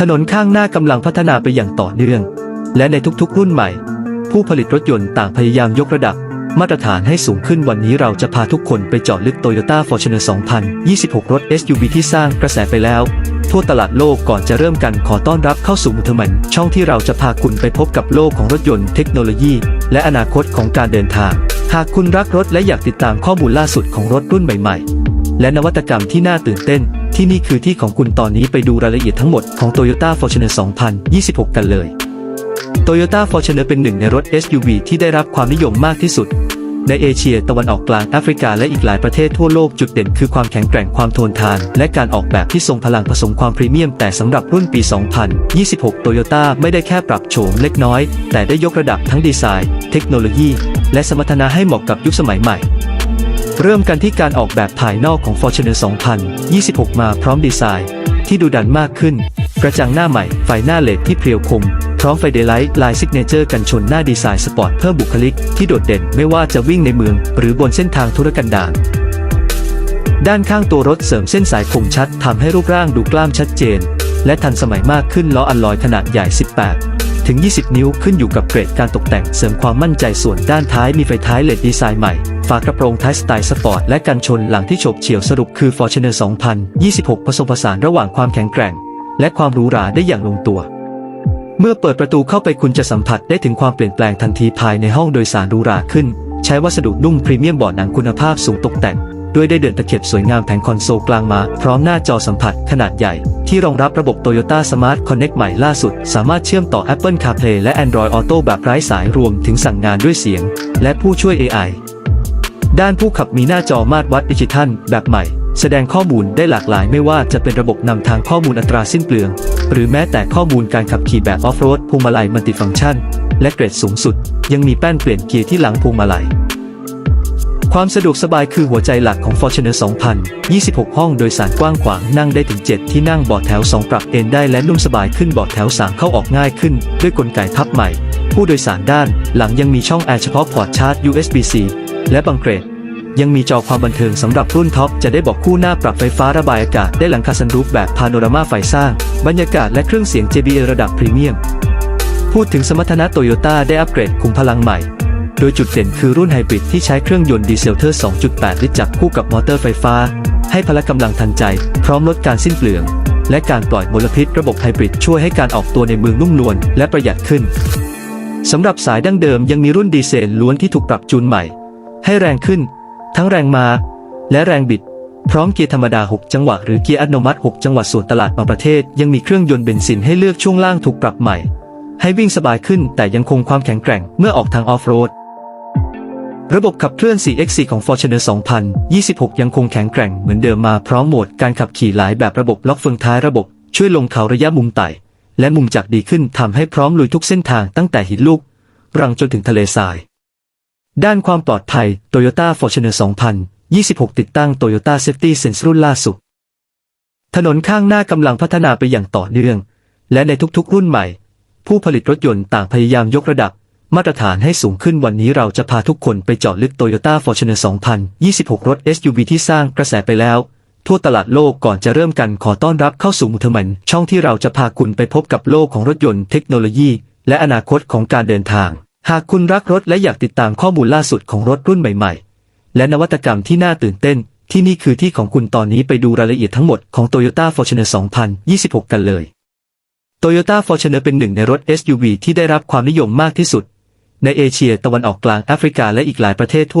ถนนข้างหน้ากำลังพัฒนาไปอย่างต่อเนื่อง และในทุกๆ รุ่นใหม่ ผู้ผลิตรถยนต์ต่างพยายามยกระดับ มาตรฐานให้สูงขึ้นวันนี้เราจะพาทุกคนไปเจาะลึก Toyota Fortuner 2026 รถ SUV ที่สร้างกระแสไปแล้ว ทั่วตลาดโลกก่อนจะเริ่มกันขอต้อนรับเข้าสู่มุทมัน ช่องที่เราจะพาคุณไปพบกับโลกของรถยนต์เทคโนโลยี และอนาคตของการเดินทาง หากคุณรักรถและอยากติดตามข้อมูลล่าสุดของรถรุ่นใหม่ ๆ และนวัตกรรมที่น่าตื่นเต้น ที่นี่คือที่ของคุณตอนนี้ไปดูรายละเอียดทั้งหมดของ Toyota Fortuner 2026 กันเลย Toyota Fortuner เป็นหนึ่งในรถ SUV ที่ได้รับความนิยมมากที่สุด ในเอเชียตะวันออกกลางแอฟริกาและอีกหลายประเทศทั่วโลกจุดเด่นคือความแข็งแกร่งความทนทาน และการออกแบบที่ทรงพลังผสมความพรีเมียม แต่สำหรับรุ่นปี 2026 Toyota ไม่ได้แค่ปรับโฉมเล็กน้อย แต่ได้ยกระดับทั้งดีไซน์ เทคโนโลยี และสมรรถนะให้เหมาะกับยุคสมัยใหม่ เริ่มกันที่การออกแบบภายนอกของ Fortuner 2026 มาพร้อมดีไซน์ ที่ดูดันมากขึ้น กระจังหน้าใหม่ ไฟหน้าเลดที่เพรียวคม พร้อมไฟเดย์ไลท์ลายซิกเนเจอร์กันชนหน้าดีไซน์สปอร์ตเพิ่มบุคลิก ที่โดดเด่นไม่ว่าจะวิ่งในเมือง หรือบนเส้นทางธุรกันดารด้านข้างตัวรถเสริมเส้นสายคมชัดทำให้รูปร่างดูกล้ามชัดเจน และทันสมัยมากขึ้นล้ออัลลอยขนาดใหญ่ 18 ถึง 20 นิ้วขึ้นอยู่กับเกรดการตกแต่งเสริมความมั่นใจส่วนด้านท้ายมีไฟท้ายเลดดีไซน์ใหม่ ฝากระโปรงท้ายสไตล์สปอร์ตและกันชนหลังที่ฉบเฉี่ยวสรุปคือ Fortuner 2026 ผสมผสานระหว่างความแข็งแกร่ง และความหรูหราได้อย่างลงตัว เมื่อเปิดประตูเข้าไปคุณจะสัมผัสได้ถึงความเปลี่ยนแปลงทันทีภายในห้องโดยสารหรูหราขึ้น ใช้วัสดุนุ่มพรีเมียมเบาะหนังคุณภาพสูงตกแต่งด้วยได้เดินตะเข็บสวยงามแผงคอนโซลกลางมา พร้อมหน้าจอสัมผัสขนาดใหญ่ ที่รองรับระบบ Toyota Smart Connect ใหม่ล่าสุด สามารถเชื่อมต่อ Apple CarPlay และ Android Auto แบบไร้สายรวมถึงสั่งงานด้วยเสียง และผู้ช่วย AI ด้านผู้ขับมีหน้าจอมาตรวัดดิจิทัลแบบใหม่ แสดงข้อมูลได้หลากหลายไม่ว่าจะเป็นระบบนำทางข้อมูลอัตราสิ้นเปลือง หรือแม้แต่ข้อมูลการขับขี่แบบออฟโรดพวงมาลัยมัลติฟังก์ชัน และเกรดสูงสุด ยังมีแป้นเปลี่ยนเกียร์ที่หลังพวงมาลัยความสะดวกสบายคือหัวใจหลักของ Fortuner 2026 ห้องโดยสารกว้างขวางนั่งได้ถึง 7 ที่นั่งเบาะแถว 2 ปรับเอนได้และนุ่มสบายขึ้นเบาะแถว 3 เข้าออกง่ายขึ้น ด้วยกลไกพับใหม่ ผู้โดยสารด้าน หลังยังมีช่องแอร์เฉพาะพอร์ตชาร์จ USB-C และบางเกรด ยังมีจอความบันเทิงสำหรับรุ่นท็อป จะได้บอกคู่หน้าปรับไฟฟ้าระบายอากาศได้หลังคาซันรูฟแบบพาโนรามาไฟสร้าง บรรยากาศและเครื่องเสียง JBL ระดับพรีเมียม พูดถึงสมรรถนะโตโยต้าได้อัปเกรดคุมพลังใหม่ โดยจุดเด่นคือรุ่นไฮบริดที่ใช้เครื่องยนต์ดีเซลเทอร์ 2.8 ลิตรจับคู่กับมอเตอร์ไฟฟ้า ให้พละกำลังทันใจ พร้อมลดการสิ้นเปลือง และการปล่อยมลพิษระบบไฮบริดช่วยให้การออกตัวในเมืองนุ่มนวลและประหยัดขึ้นสำหรับสายดั้งเดิมยังมีรุ่นดีเซลล้วนที่ถูกปรับจูนใหม่ ให้แรงขึ้น ทั้งแรงมา และแรงบิด พร้อมเกียร์ธรรมดา 6 จังหวะหรือเกียร์อัตโนมัติ 6 จังหวะส่วนตลาดบางประเทศ ยังมีเครื่องยนต์เบนซินให้เลือกช่วงล่างถูกปรับใหม่ ให้วิ่งสบายขึ้นแต่ยังคงความแข็งแกร่งเมื่อออกทางออฟโรดระบบขับเคลื่อน 4x4 ของ Fortuner 2026 ยังคงแข็งแกร่งเหมือนเดิมมาพร้อมโหมดการขับขี่หลายแบบระบบล็อกเฟืองท้ายระบบช่วยลงเขาระยะมุมไต่ และมุมจากดีขึ้นทำให้พร้อมลุยทุกเส้นทางตั้งแต่หินลูก รังจนถึงทะเลทราย ด้านความปลอดภัย Toyota Fortuner 2026 ติดตั้ง Toyota Safety Sense รุ่นล่าสุด ถนนข้างหน้ากำลังพัฒนาไปอย่างต่อเนื่อง และในทุกๆรุ่นใหม่ ผู้ผลิตรถยนต์ต่างพยายามยกระดับ มาตรฐานให้สูงขึ้นวันนี้เราจะพาทุกคนไปเจาะลึก Toyota Fortuner 2026 รถ SUV ที่สร้างกระแสไปแล้ว ทั่วตลาดโลกก่อนจะเริ่มกันขอต้อนรับเข้าสู่มุทมันช่องที่เราจะพาคุณไปพบกับโลกของรถยนต์เทคโนโลยี และอนาคตของการเดินทาง หากคุณรักรถและอยากติดตามข้อมูลล่าสุดของรถรุ่นใหม่ๆ และนวัตกรรมที่น่าตื่นเต้น ที่นี่คือที่ของคุณตอนนี้ไปดูรายละเอียดทั้งหมดของ Toyota Fortuner 2026 กันเลย Toyota Fortuner เป็นหนึ่งในรถ SUV ที่ได้รับความนิยมมากที่สุด ในเอเชียตะวันออกกลางแอฟริกาและอีกหลายประเทศทั่ว